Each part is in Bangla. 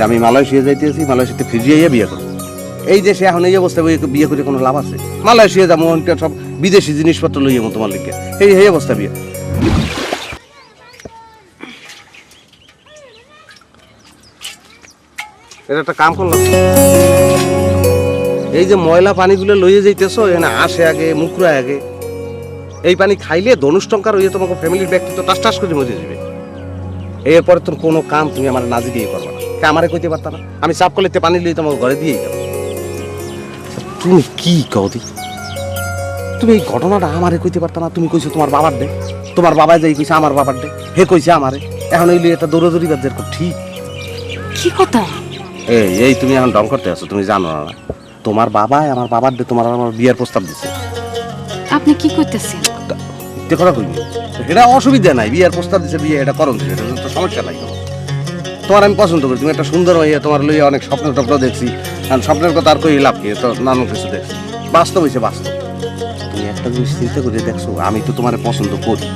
যে আমি মালয়েশিয়া যাইতেছি, মালয়েশিয়াতে ফিরিয়ে বিয়ে করব। এই দেশে এখন এই অবস্থায় ওই বিয়ে করে কোনো লাভ আছে? মালয়েশিয়া যাব সব বিদেশি জিনিসপত্র লই যাব তোমার লিখে এই এই অবস্থা বিয়ে। এটা একটা কাম করলাম। এই যে ময়লা পানিগুলো লইয়ে যাইতেছো, এখানে আসে আগে, মুখরা আগে। এই পানি খাইলে ধনুষ টঙ্কার হইয়ে তোমাকে ফ্যামিলির ব্যক্তিত্ব টাস টাস করে মরে যাবে এরপরে তোর কোনো কাম তুমি আমার নাজি দিয়ে করবা না। কে আমারে কইতে পারতা না? আমি সাফ করলে পানি লিয়ে তোমাকে ঘরে দিয়েই যাব। তুমি কি কদি তুমি এই ঘটনাটা আমারে কইতে পারতা না? তুমি কইছো তোমার বাবার দে। তোমার বাবা যাই কইছে আমার বাবার দে। হে কইছে আমারে। এখন এই লিয়ে এটা দৌড়াদৌড়ি বাদ যেরকম ঠিক? কি কথা? এই এই তুমি এখন ডং করতে আছো তুমি জানো না তোমার বাবাই আমার বাবার দে তোমার আমার বিয়ের প্রস্তাব দিছে। আপনি কি করতেছেন কথা কইনি এটা অসুবিধা নাই, বিয়ের প্রস্তাব দিচ্ছে বিয়ে এটা দিছে, এটা তো সমস্যা নাই। তোমার আমি পছন্দ করি, তুমি একটা সুন্দর হইয়া তোমার লইয়া অনেক স্বপ্ন টপ্ন দেখছি কারণ স্বপ্নের কথা আর কই লাভ কি তো নানান কিছু দেখছি। বাস্তব হয়েছে বাস্তব। তুমি একটা জিনিস চিন্তা করে দেখছ, আমি তো তোমার পছন্দ করি।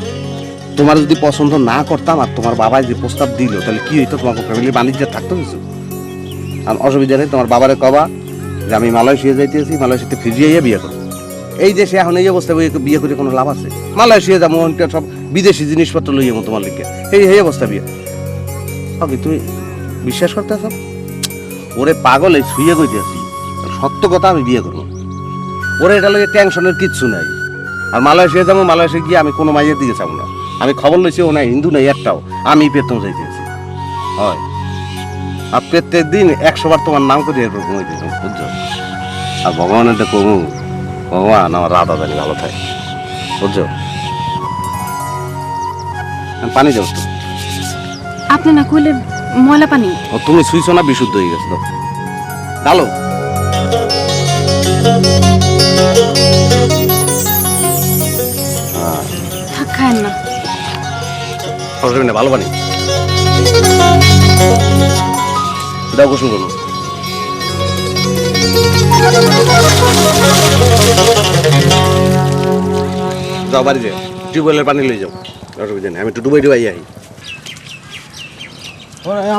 তোমার যদি পছন্দ না করতাম আর তোমার বাবাই যে প্রস্তাব দিল, তাহলে কি হইতো? তোমার ফ্যামিলি বাণিজ্য থাকতো কিছু আর অসুবিধা নেই, তোমার বাবারে কবা যে আমি মালয়েশিয়া যাইতেছি, মালয়েশিয়াতে ফিরিয়ে বিয়ে করব। এই দেশে এখন এই অবস্থায় বিয়ে করে কোনো লাভ আছে? মালয়েশিয়া যাব সব বিদেশি জিনিসপত্র লই যাব তোমার লিখে এই এই অবস্থা বিয়ে। ওকে তুমি বিশ্বাস করতে আছো? ওরে পাগল শুয়ে কইতে আছি। সত্য কথা আমি বিয়ে করব ওরে এটা লাগে টেনশনের কিচ্ছু নাই। আর মালয়েশিয়া যাব, মালয়েশিয়া গিয়ে আমি কোনো মাইয়ের দিকে যাব না। আমি খবর লইছি, ও নাই, হিন্দু নাই, একটাও। আমি পেতম যাইতেছি হয়। আর প্রত্যেক দিন একশোবার তোমার নাম করে দিতাম বুঝছ? আর ভগবানের একটা কমু ভগবান আমার রাধা জানি ভালো থাকে। বুঝছ? পানি যাও তো। আপনি না কইলে ময়লা পানি। ও তুমি শুইছো না বিশুদ্ধ হয়ে গেছো ডালো। থাক খায়েন না। সরকারি ভালো পানি। দাও গোসল করুন যাও বাড়ি টিউবওয়েলের পানি লই যাও। অসুবিধা নেই। আমি একটু ডুবাই ডুবাই আই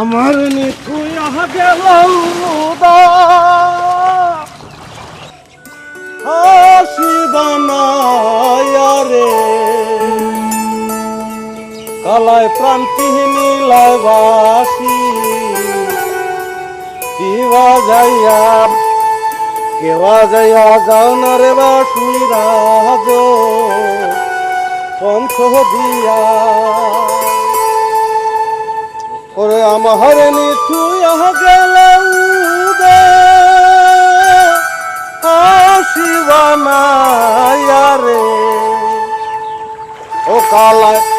আমার রে। কালায় প্রান্তি নীলায় বাসি কিবা যাইয়া কেবা যাইয়া যাও না রে বাসি রাজ পঞ্চ দিয়া। ওরে আমার নিথুয়া গেল উদে। রে। ও কালায়